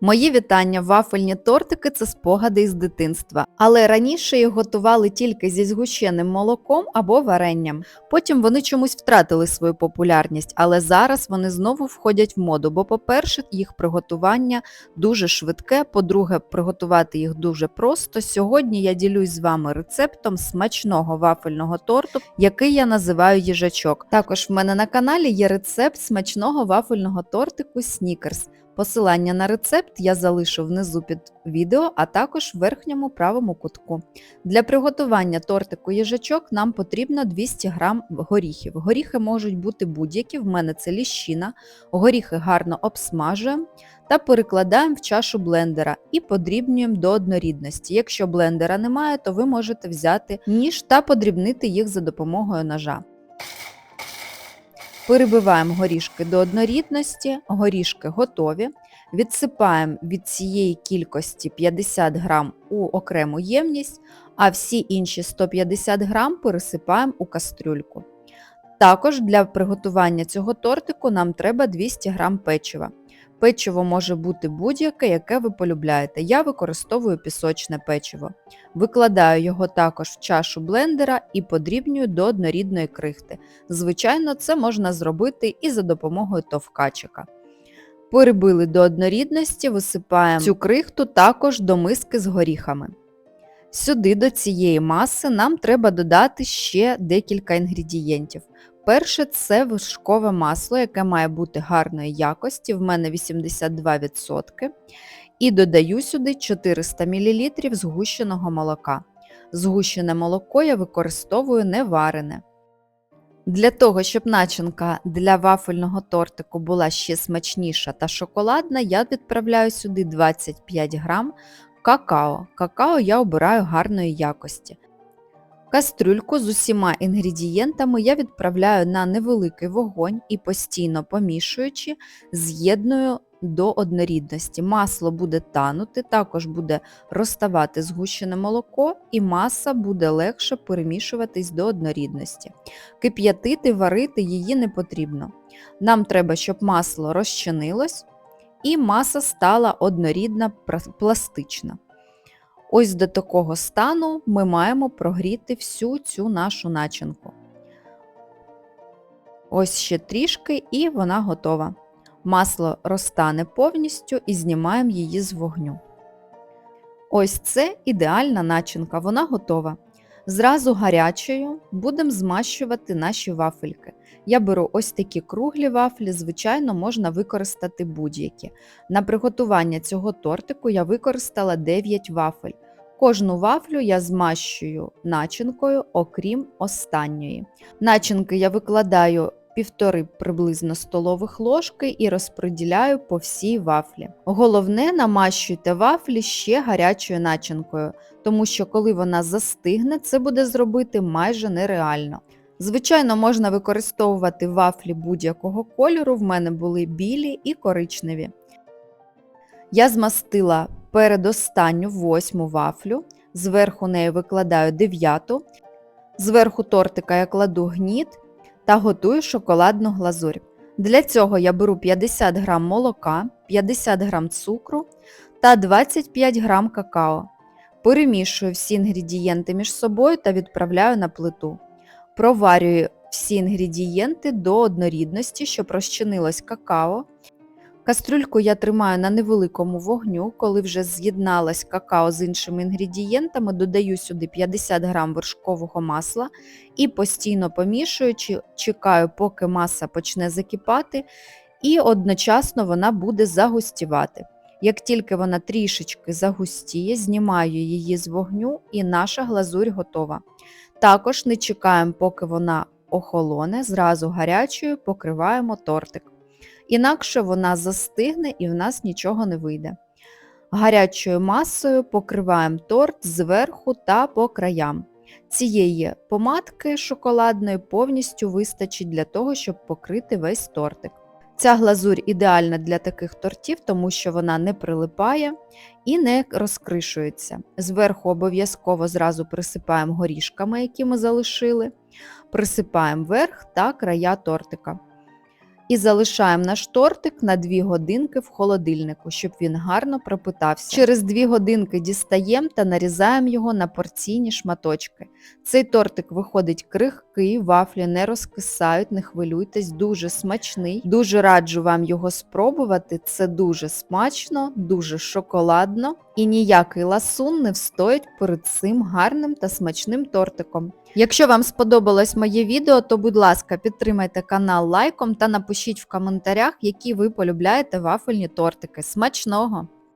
Мої вітання, вафельні тортики це спогади із дитинства, але раніше їх готували тільки зі згущеним молоком або варенням. Потім вони чомусь втратили свою популярність, але зараз вони знову входять в моду, бо, по-перше, їх приготування дуже швидке, по-друге, приготувати їх дуже просто. Сьогодні я ділюсь з вами рецептом смачного вафельного торту, який я називаю їжачок. Також в мене на каналі є рецепт смачного вафельного тортику Снікерс. Посилання на рецепт я залишу внизу під відео, а також в верхньому правому кутку. Для приготування тортику їжачок нам потрібно 200 г горіхів. Горіхи можуть бути будь-які, в мене це ліщина. Горіхи гарно обсмажуємо та перекладаємо в чашу блендера і подрібнюємо до однорідності. Якщо блендера немає, то ви можете взяти ніж та подрібнити їх за допомогою ножа. Перебиваємо горішки до однорідності, горішки готові. Відсипаємо від цієї кількості 50 грам у окрему ємність, а всі інші 150 грам пересипаємо у кастрюльку. Також для приготування цього тортику нам треба 200 грам печива. Печиво може бути будь-яке, яке ви полюбляєте. Я використовую пісочне печиво. Викладаю його також в чашу блендера і подрібнюю до однорідної крихти. Звичайно, це можна зробити і за допомогою товкачика. Перебили до однорідності, висипаємо цю крихту також до миски з горіхами. Сюди до цієї маси нам треба додати ще декілька інгредієнтів. Перше це вишкове масло, яке має бути гарної якості, в мене 82%. І додаю сюди 400 мл згущеного молока. Згущене молоко я використовую не варене. Для того, щоб начинка для вафельного тортику була ще смачніша та шоколадна, я відправляю сюди 25 грам какао. Какао я обираю гарної якості. Кастрюльку з усіма інгредієнтами я відправляю на невеликий вогонь і постійно помішуючи, з'єдную до однорідності. Масло буде танути, також буде розставати згущене молоко, і маса буде легше перемішуватись до однорідності. Кип'ятити, варити її не потрібно. Нам треба, щоб масло розчинилось і маса стала однорідна пластична. Ось до такого стану ми маємо прогріти всю цю нашу начинку. Ось ще трішки і вона готова. Масло розтане повністю і знімаємо її з вогню. Ось це ідеальна начинка, вона готова. Зразу гарячою будемо змащувати наші вафельки. Я беру ось такі круглі вафлі, звичайно, можна використати будь-які. На приготування цього тортику я використала 9 вафель. Кожну вафлю я змащую начинкою, окрім останньої. Начинки я викладаю півтори приблизно столових ложки і розподіляю по всій вафлі. Головне, намащуйте вафлі ще гарячою начинкою, тому що коли вона застигне, це буде зробити майже нереально. Звичайно, можна використовувати вафлі будь-якого кольору, в мене були білі і коричневі. Я змастила передостанню восьму вафлю, зверху неї викладаю дев'яту, зверху тортика я кладу гніт та готую шоколадну глазурь. Для цього я беру 50 г молока, 50 г цукру та 25 г какао. Перемішую всі інгредієнти між собою та відправляю на плиту. Проварюю всі інгредієнти до однорідності, щоб розчинилось какао. Кастрюльку я тримаю на невеликому вогню, коли вже з'єдналась какао з іншими інгредієнтами, додаю сюди 50 г вершкового масла і постійно помішуючи, чекаю, поки маса почне закипати, і одночасно вона буде загустівати. Як тільки вона трішечки загустіє, знімаю її з вогню і наша глазурь готова. Також не чекаємо, поки вона охолоне, зразу гарячою покриваємо тортик. Інакше вона застигне і в нас нічого не вийде. Гарячою масою покриваємо торт зверху та по краям. Цієї помадки шоколадної повністю вистачить для того, щоб покрити весь тортик. Ця глазурь ідеальна для таких тортів, тому що вона не прилипає і не розкришується. Зверху обов'язково зразу присипаємо горішками, які ми залишили, присипаємо верх та края тортика. І залишаємо наш тортик на 2 годинки в холодильнику, щоб він гарно пропитався. Через 2 годинки дістаємо та нарізаємо його на порційні шматочки. Цей тортик виходить крихкий, вафлі не розкисають, не хвилюйтесь, дуже смачний. Дуже раджу вам його спробувати. Це дуже смачно, дуже шоколадно і ніякий ласун не встоїть перед цим гарним та смачним тортиком. Якщо вам сподобалось моє відео, то будь ласка, підтримайте канал лайком та напишіть в коментарях, які ви полюбляєте вафельні тортики. Смачного!